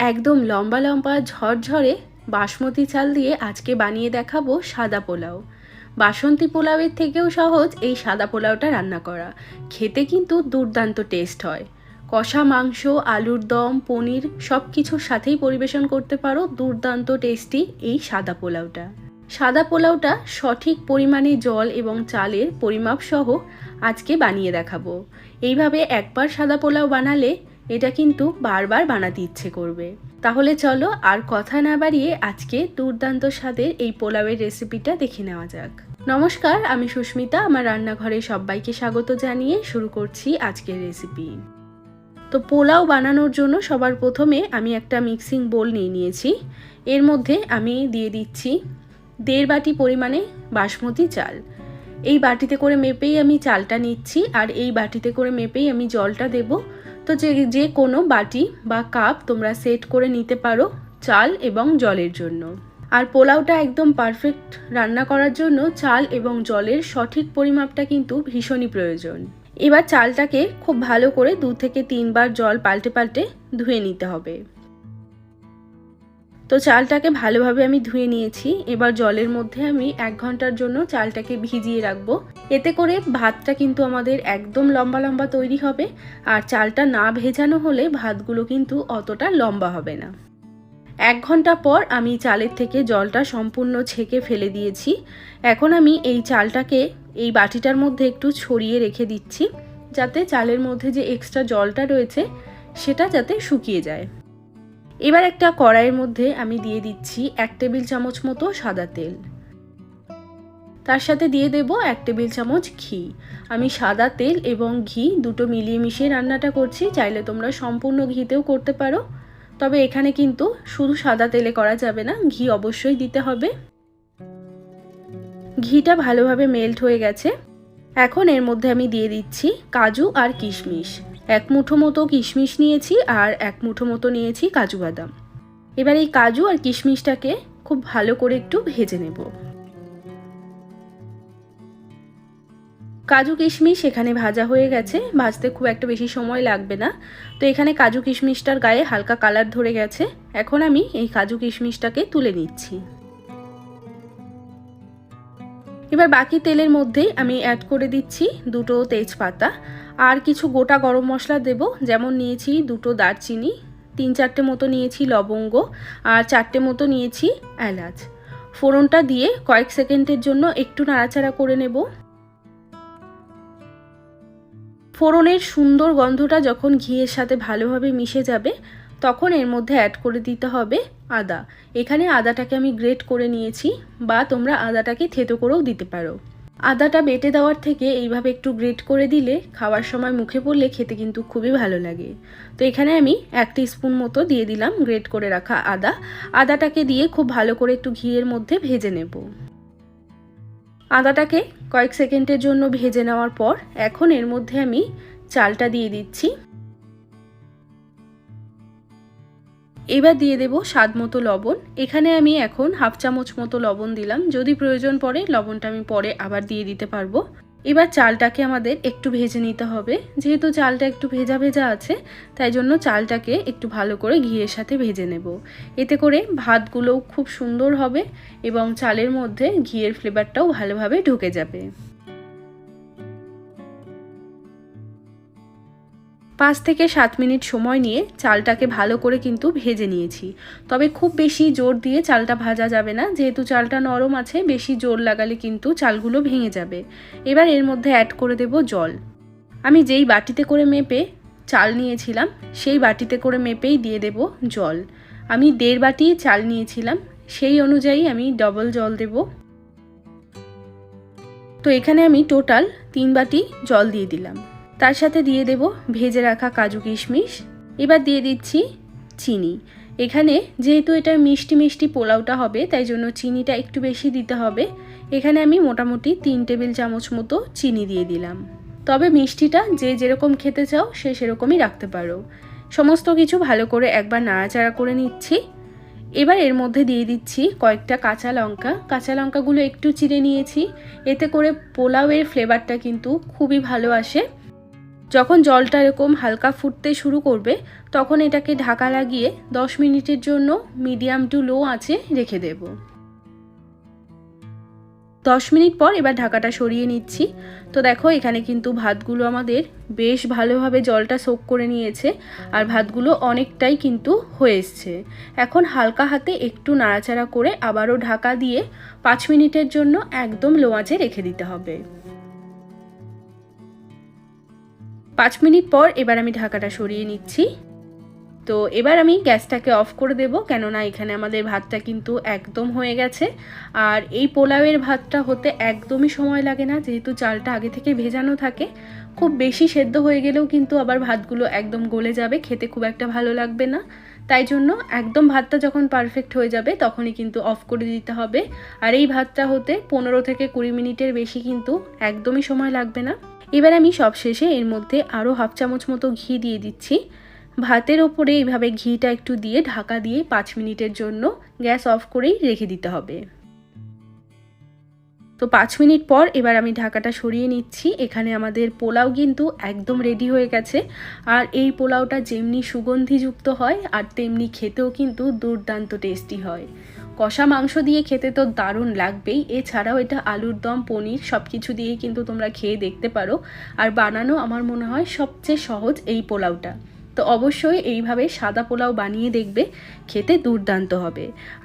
একদম লম্বা লম্বা ঝরঝরে বাসমতি চাল দিয়ে আজকে বানিয়ে দেখাবো সাদা পোলাও। বাসন্তী পোলাওয়ের থেকেও সহজ এই সাদা পোলাওটা রান্না করা। খেতে কিন্তু দুর্দান্ত টেস্ট হয়। কষা মাংস, আলুর দম, পনির সব কিছুর সাথেই পরিবেশন করতে পারো দুর্দান্ত টেস্টি এই সাদা পোলাওটা। সাদা পোলাওটা সঠিক পরিমাণে জল এবং চালের পরিমাপ সহ আজকে বানিয়ে দেখাবো। এইভাবে একবার সাদা পোলাও বানালে এটা কিন্তু বারবার বানাতে ইচ্ছে করবে। তাহলে চলো আর কথা না বাড়িয়ে আজকে দুর্দান্ত স্বাদের এই পোলাওয়ের রেসিপিটা দেখে নেওয়া যাক। নমস্কার, আমি সুস্মিতা, আমার রান্নাঘরে সবাইকে স্বাগত জানিয়ে শুরু করছি আজকের রেসিপি। তো পোলাও বানানোর জন্য সবার প্রথমে আমি একটা মিক্সিং বোল নিয়ে নিয়েছি। এর মধ্যে আমি দিয়ে দিচ্ছি দেড় বাটি পরিমাণে বাসমতি চাল। এই বাটিতে করে মেপেই আমি চালটা নিচ্ছি আর এই বাটিতে করে মেপেই আমি জলটা দেব। তো যে যে কোনো বাটি বা কাপ তোমরা সেট করে নিতে পারো চাল এবং জলের জন্য। আর পোলাওটা একদম পারফেক্ট রান্না করার জন্য চাল এবং জলের সঠিক পরিমাপটা কিন্তু ভীষণই প্রয়োজন। এবার চালটাকে খুব ভালো করে দু থেকে তিনবার জল পাল্টে পাল্টে ধুয়ে নিতে হবে। তো চালটাকে ভালোভাবে আমি ধুয়ে নিয়েছি। এবার জলের মধ্যে আমি এক ঘণ্টার জন্য চালটাকে ভিজিয়ে রাখব। এতে করে ভাতটা কিন্তু আমাদের একদম লম্বা লম্বা তৈরি হবে। আর চালটা না ভেজানো হলে ভাতগুলো কিন্তু অতটা লম্বা হবে না। এক ঘণ্টা পর আমি চালের থেকে জলটা সম্পূর্ণ ছেঁকে ফেলে দিয়েছি। এখন আমি এই চালটাকে এই বাটিটার মধ্যে একটু ছড়িয়ে রেখে দিচ্ছি। যাতে চালের মধ্যে যে এক্সট্রা জলটা রয়েছে, সেটা যাতে শুকিয়ে যায়। এবার একটা কড়াইয়ের মধ্যে আমি দিয়ে দিচ্ছি এক টেবিল চামচ মতো সাদা তেল। তার সাথে দিয়ে দেব এক টেবিল চামচ ঘি। আমি সাদা তেল এবং ঘি দুটো মিলিয়ে মিশিয়ে রান্নাটা করছি, চাইলে তোমরা সম্পূর্ণ ঘিতেও করতে পারো। তবে এখানে কিন্তু শুধু সাদা তেলে করা যাবে না, ঘি অবশ্যই দিতে হবে। ঘিটা ভালোভাবে মেল্ট হয়ে গেছে। এখন এর মধ্যে আমি দিয়ে দিচ্ছি কাজু আর কিশমিশ। এক মুঠো মতো কিশমিশ নিয়েছি আর এক মুঠো মতো নিয়েছি কাজু বাদাম। এবার এই কাজু আর কিশমিশটাকে খুব ভালো করে একটু ভেজে নেব। কাজু কিশমিশ এখানে ভাজা হয়ে গেছে, ভাজতে খুব একটা বেশি সময় লাগবে না। তো এখানে কাজু কিশমিশটার গায়ে হালকা কালার ধরে গেছে। এখন আমি এই কাজু কিশমিশটাকে তুলে নিচ্ছি। এবার বাকি তেলের মধ্যেই আমি অ্যাড করে দিচ্ছি দুটো তেজপাতা। আর কিছু গোটা গরম মশলা দেব, যেমন নিয়েছি দুটো দারচিনি, তিন চারটে মতো নিয়েছি লবঙ্গ আর চারটে মতো নিয়েছি এলাচ। ফোড়নটা দিয়ে কয়েক সেকেন্ডের জন্য একটু নাড়াচাড়া করে নেব। ফোড়নের সুন্দর গন্ধটা যখন ঘিয়ের সাথে ভালোভাবে মিশে যাবে, তখন এর মধ্যে অ্যাড করে দিতে হবে আদা। এখানে আদাটাকে আমি গ্রেট করে নিয়েছি বা তোমরা আদাটাকে থেতো করেও দিতে পারো। আদাটা বেটে দেওয়ার থেকে এইভাবে একটু গ্রেট করে দিলে খাওয়ার সময় মুখে পড়লে খেতে কিন্তু খুবই ভালো লাগে। তো এখানে আমি এক স্পুন মতো দিয়ে দিলাম গ্রেট করে রাখা আদা। আদাটাকে দিয়ে খুব ভালো করে একটু ঘিয়ের মধ্যে ভেজে নেব। আদাটাকে কয়েক সেকেন্ডের জন্য ভেজে নেওয়ার পর এখন এর মধ্যে আমি চালটা দিয়ে দিচ্ছি। এবার দিয়ে দেব স্বাদ মতো লবণ। এখানে আমি এখন হাফ চামচ মতো লবণ দিলাম। যদি প্রয়োজন পড়ে, লবণটা আমি পরে আবার দিয়ে দিতে পারব। এবার চালটাকে আমাদের একটু ভেজে নিতে হবে। যেহেতু চালটা একটু ভেজা ভেজা আছে, তাই জন্য চালটাকে একটু ভালো করে ঘিয়ের সাথে ভেজে নেব। এতে করে ভাতগুলোও খুব সুন্দর হবে এবং চালের মধ্যে ঘিয়ের ফ্লেভারটাও ভালোভাবে ঢুকে যাবে। পাঁচ থেকে সাত মিনিট সময় নিয়ে চালটাকে ভালো করে কিন্তু ভেজে নিয়েছি। তবে খুব বেশি জোর দিয়ে চালটা ভাজা যাবে না। যেহেতু চালটা নরম আছে, বেশি জোর লাগালে কিন্তু চালগুলো ভেঙে যাবে। এবার এর মধ্যে অ্যাড করে দেব জল। আমি যেই বাটিতে করে মেপে চাল নিয়েছিলাম, সেই বাটিতে করে মেপেই দিয়ে দেব জল। আমি দেড় বাটি চাল নিয়েছিলাম, সেই অনুযায়ী আমি ডবল জল দেব। তো এখানে আমি টোটাল তিন বাটি জল দিয়ে দিলাম। তার সাথে দিয়ে দেব ভেজে রাখা কাজু কিশমিশ। এবার দিয়ে দিচ্ছি চিনি। এখানে যেহেতু এটা মিষ্টি মিষ্টি পোলাওটা হবে, তাই জন্য চিনিটা একটু বেশি দিতে হবে। এখানে আমি মোটামুটি তিন টেবিল চামচ মতো চিনি দিয়ে দিলাম। তবে মিষ্টিটা যে যেরকম খেতে চাও, সে সেরকমই রাখতে পারো। সমস্ত কিছু ভালো করে একবার নাড়াচাড়া করে নিচ্ছি। এবার এর মধ্যে দিয়ে দিচ্ছি কয়েকটা কাঁচা লঙ্কা। কাঁচা লঙ্কাগুলো একটু চিড়ে নিয়েছি। এতে করে পোলাওয়ের ফ্লেভারটা কিন্তু খুবই ভালো আসে। যখন জলটা এরকম হালকা ফুটতে শুরু করবে, তখন এটাকে ঢাকা লাগিয়ে 10 মিনিটের জন্য মিডিয়াম টু লো আঁচে রেখে দেব। 10 মিনিট পর এবার ঢাকাটা সরিয়ে নিচ্ছি। তো দেখো, এখানে কিন্তু ভাতগুলো আমাদের বেশ ভালোভাবে জলটা সোক করে নিয়েছে আর ভাতগুলো অনেকটাই কিন্তু হয়ে এসছে। এখন হালকা হাতে একটু নাড়াচাড়া করে আবারও ঢাকা দিয়ে পাঁচ মিনিটের জন্য একদম লো আঁচে রেখে দিতে হবে। পাঁচ মিনিট পর এবার আমি ঢাকাটা সরিয়ে নিচ্ছি। তো এবার আমি গ্যাসটাকে অফ করে দেব, কেননা এখানে আমাদের ভাতটা কিন্তু একদম হয়ে গেছে। আর এই পোলাওয়ের ভাতটা হতে একদমই সময় লাগে না, যেহেতু চালটা আগে থেকে ভেজানো থাকে। খুব বেশি সেদ্ধ হয়ে গেলেও কিন্তু আবার ভাতগুলো একদম গলে যাবে, খেতে খুব একটা ভালো লাগবে না। তাই জন্য একদম ভাতটা যখন পারফেক্ট হয়ে যাবে, তখনই কিন্তু অফ করে দিতে হবে। আর এই ভাতটা হতে পনেরো থেকে কুড়ি মিনিটের বেশি কিন্তু একদমই সময় লাগবে না। এবার আমি সবশেষে এর মধ্যে আরও হাফ চামচ মতো ঘি দিয়ে দিচ্ছি। ভাতের ওপরে এইভাবে ঘিটা একটু দিয়ে ঢাকা দিয়ে পাঁচ মিনিটের জন্য গ্যাস অফ করেই রেখে দিতে হবে। তো পাঁচ মিনিট পর এবার আমি ঢাকাটা সরিয়ে নিচ্ছি। এখানে আমাদের পোলাও কিন্তু একদম রেডি হয়ে গেছে। আর এই পোলাওটা যেমনি সুগন্ধিযুক্ত হয়, আর তেমনি খেতেও কিন্তু দুর্দান্ত টেস্টি হয়। কষা মাংস দিয়ে খেতে তো দারুণ লাগবেই। এছাড়াও এটা আলুর দম, পনির সব কিছু দিয়েই কিন্তু তোমরা খেয়ে দেখতে পারো। আর বানানো আমার মনে হয় সবচেয়ে সহজ এই পোলাওটা। তো অবশ্যই এইভাবে সাদা পোলাও বানিয়ে দেখবে, খেতে দুর্দান্ত হবে।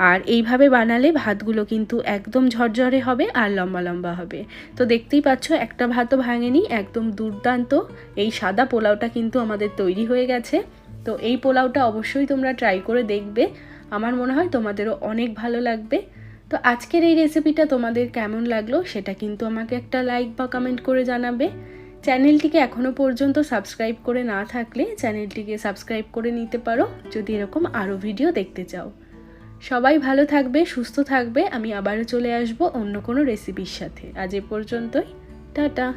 আর এইভাবে বানালে ভাতগুলো কিন্তু একদম ঝরঝরে হবে আর লম্বা লম্বা হবে। তো দেখতেই পাচ্ছ, একটা ভাতও ভাঙেনি, একদম দুর্দান্ত। এই সাদা পোলাওটা কিন্তু আমাদের তৈরি হয়ে গেছে। তো এই পোলাওটা অবশ্যই তোমরা ট্রাই করে দেখবে। আমার মনে হয় তোমাদেরও অনেক ভালো লাগবে। তো আজকের এই রেসিপিটা তোমাদের কেমন লাগল সেটা কিন্তু আমাকে একটা লাইক বা কমেন্ট করে জানাবে। চ্যানেলটিকে এখনও পর্যন্ত সাবস্ক্রাইব করে না থাকলে চ্যানেলটিকে সাবস্ক্রাইব করে নিতে পারো যদি এরকম আরও ভিডিও দেখতে চাও। সবাই ভালো থাকবে, সুস্থ থাকবে, আমি আবারও চলে আসব অন্য কোনো রেসিপির সাথে। আজ এ পর্যন্তই, টাটা।